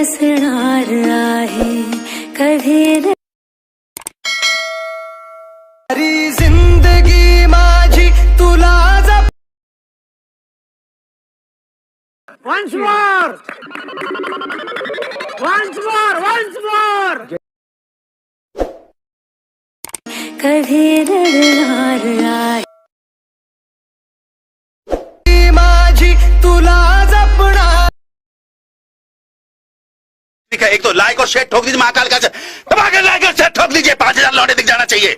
असणार आहे कधी जिंदगी माझी तुला जप Once more! Once more! Once more! कधी रडणार आहे ठीक है एक तो लाइक और शेयर ठोक दीजिए महाकाल का धमाके लाइक और शेयर ठोक दीजिए। पांच हजार लौटे दिख जाना चाहिए।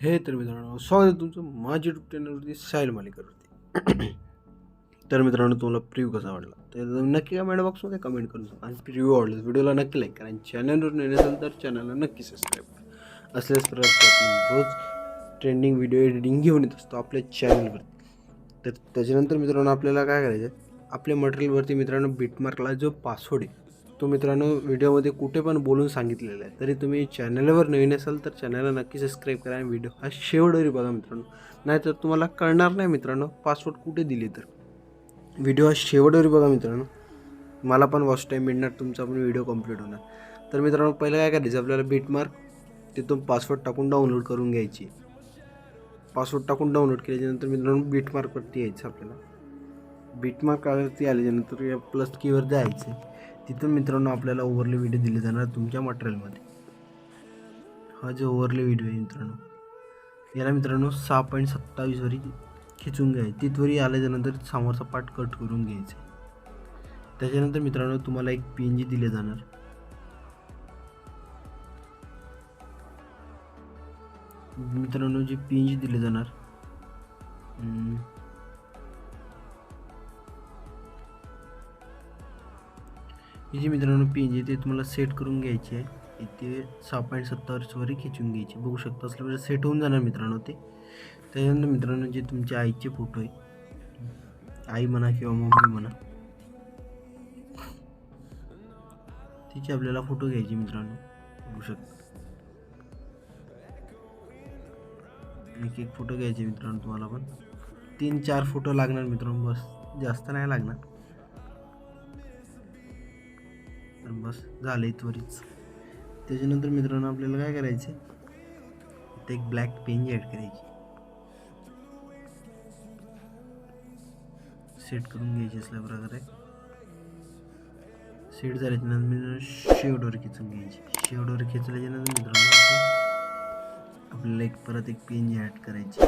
हे तर मित्रांनो स्वागत आहे तुमचं माझी यूट्यूब चॅनलवरती साईल मालिकावरती तर मित्रांनो तुम्हाला प्रिव्ह्यू कसा आवडला तर नक्की कमेंट बॉक्समध्ये कमेंट करून आणि प्रिव्ह्यू आवडला व्हिडिओला नक्की लाईक करा. आणि चॅनलवर नवीन असेल तर चॅनलला नक्की सबस्क्राईब करा. असल्याच प्रकारचे रोज ट्रेंडिंग व्हिडिओ एडिटिंग घेऊन येत असतो आपल्या चॅनलवरती तर त्याच्यानंतर मित्रांनो आपल्याला काय करायचं आपल्या मटेरियलवरती मित्रांनो बिटमार्कला जो पासवर्ड आहे तो मित्रांनो व्हिडिओमध्ये कुठे पण बोलून सांगितलेला आहे. तरी तुम्ही चॅनलवर नवीन असाल तर चॅनलला नक्की सबस्क्राईब करा आणि व्हिडिओ हा शेवटवरी बघा मित्रांनो. नाहीतर तुम्हाला कळणार नाही मित्रांनो पासवर्ड कुठे दिले तर. व्हिडिओ हा शेवटवरी बघा मित्रांनो. मला पण वॉच टाईम मिळणार तुमचा पण व्हिडिओ कंप्लीट होणार. तर मित्रांनो पहिलं काय करायचं? आपल्याला बीटमार्क तिथून पासवर्ड टाकून डाउनलोड करून घ्यायची. पासवर्ड टाकून डाउनलोड केल्याच्यानंतर मित्रांनो बीटमार्कवरती यायचं आपल्याला. बीटमार्कवरती आल्याच्यानंतर या प्लस कीवर जायचं तिथून मित्रांनो आपल्याला ओव्हरले व्हिडिओ दिले जाणार तुमच्या मटेरियलमध्ये हा जो ओव्हरले व्हिडिओ आहे मित्रांनो याला मित्रांनो सहा पॉईंट सत्तावीसवरी खिचून घ्यायचे. तिथवरी आल्याच्यानंतर समोरचा पार्ट कट करून घ्यायचा त्याच्यानंतर मित्रांनो तुम्हाला एक पी एन जी दिले जाणार. मित्रांनो जे पी एन जी दिले जाणार जी मित्रांनो पी एन जी ते तुम्हाला सेट करून घ्यायची आहे. इथे सहा पॉईंट सत्तावीसवर खिचून घ्यायची बघू शकता असल्यामुळे म्हणजे सेट होऊन जाणार मित्रांनो ते. त्याच्यानंतर मित्रांनो जे तुमच्या आईचे फोटो आहे. आई म्हणा किंवा मम्मी म्हणा. तिचे आपल्याला फोटो घ्यायचे मित्रांनो. बघू शकता. एक एक फोटो घ्यायचे मित्रांनो तुम्हाला पण. तीन चार फोटो लागणार मित्रांनो बस. जास्त नाही लागणार. तर बस आहे त्वरित. त्याच्यानंतर मित्रांनो आपल्याला काय करायचं ते एक ब्लॅक पेन ॲड करायची. सेट करून घ्यायची असल्या प्रकारे. सेट झाल्याच्यानंतर मित्रांनो शेवडवर खेचून घ्यायची. शेवडवर खेचल्याच्या नंतर मित्रांनो आपल्याला एक परत एक पेन ॲड करायची.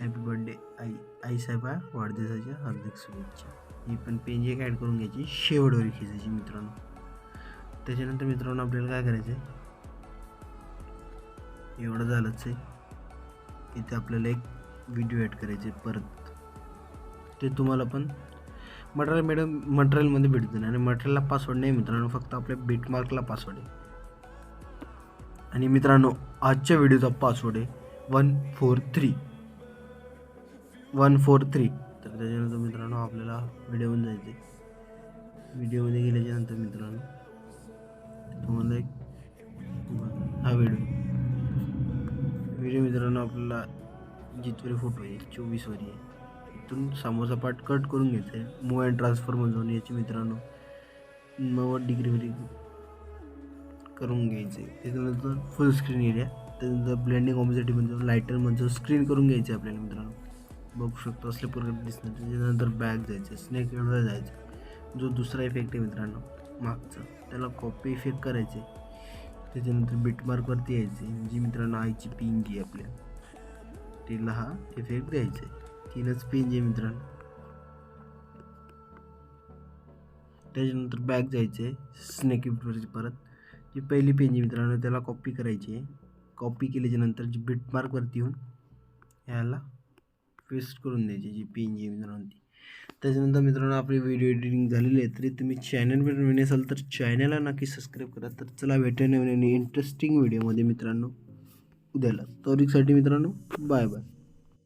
हॅपी बर्थडे आई आई साहेबा वाढदिवसाच्या हार्दिक शुभेच्छा. ही पण पेज एक ॲड करून घ्यायची शेवटवर खेचायची मित्रांनो. त्याच्यानंतर मित्रांनो आपल्याला काय करायचं आहे एवढं झालंच आहे. इथे आपल्याला एक व्हिडिओ ॲड करायचे परत. ते तुम्हाला पण मटेरियल मॅडम मटेरियलमध्ये भेटतं आणि मटेरियलला पासवर्ड नाही मित्रांनो फक्त आपल्या बिटमार्कला पासवर्ड आहे. आणि मित्रांनो आजच्या व्हिडिओचा पासवर्ड आहे one four three one four three तर त्याच्यानंतर मित्रांनो आपल्याला व्हिडिओमध्ये जायचं आहे व्हिडिओमध्ये गेल्याच्यानंतर मित्रांनो तुम्हाला एक हा व्हिडिओ व्हिडिओ मित्रांनो आपल्याला जिथवरी फोटो आहे चोवीसवरी आहे. इथून समोरचा पार्ट कट करून घ्यायचा आहे. मूव अँड ट्रान्सफरमध्ये जाऊन याची मित्रांनो. नव्वद डिग्रीवरी करून घ्यायचे त्याच्यानंतर फुल स्क्रीन एरिया त्यानंतर ब्लेंडिंग ऑपॉझिटीमध्ये म्हणजे लायटरमध्ये जाऊन स्क्रीन करून घ्यायचे आपल्याला मित्रांनो. बघू शकतो असले पूर्ण दिसणार त्याच्यानंतर बॅक जायचं स्नेक एवढा जायचं जो दुसरा इफेक्ट आहे मित्रांनो मागचा. त्याला कॉपी इफेक्ट करायचे. त्याच्यानंतर बिटमार्कवरती यायचे. जी मित्रांनो आईची पिंगी आहे आपल्या तिला हा इफेक्ट द्यायचा आहे. तीनच पिंजी आहे मित्रांनो. त्याच्यानंतर बॅक जायचे स्नेक इफेक्टवरची परत. जी पहिली पेन जी मित्रांनो त्याला कॉपी करायची आहे. कॉपी केल्याच्यानंतर जी बिटमार्कवरती येऊन ह्याला पेस्ट करून द्यायची जी पी एन जी मित्रांनो ती त्याच्यानंतर मित्रांनो आपली व्हिडिओ एडिटिंग झालेली आहे. तरी तुम्ही चॅनलवर नवीन असाल तर चॅनलला नक्की सबस्क्राईब करा. तर चला भेटूया नवीन आणि इंटरेस्टिंग व्हिडिओमध्ये मित्रांनो उद्याला. तोरिकसाठी मित्रांनो बाय बाय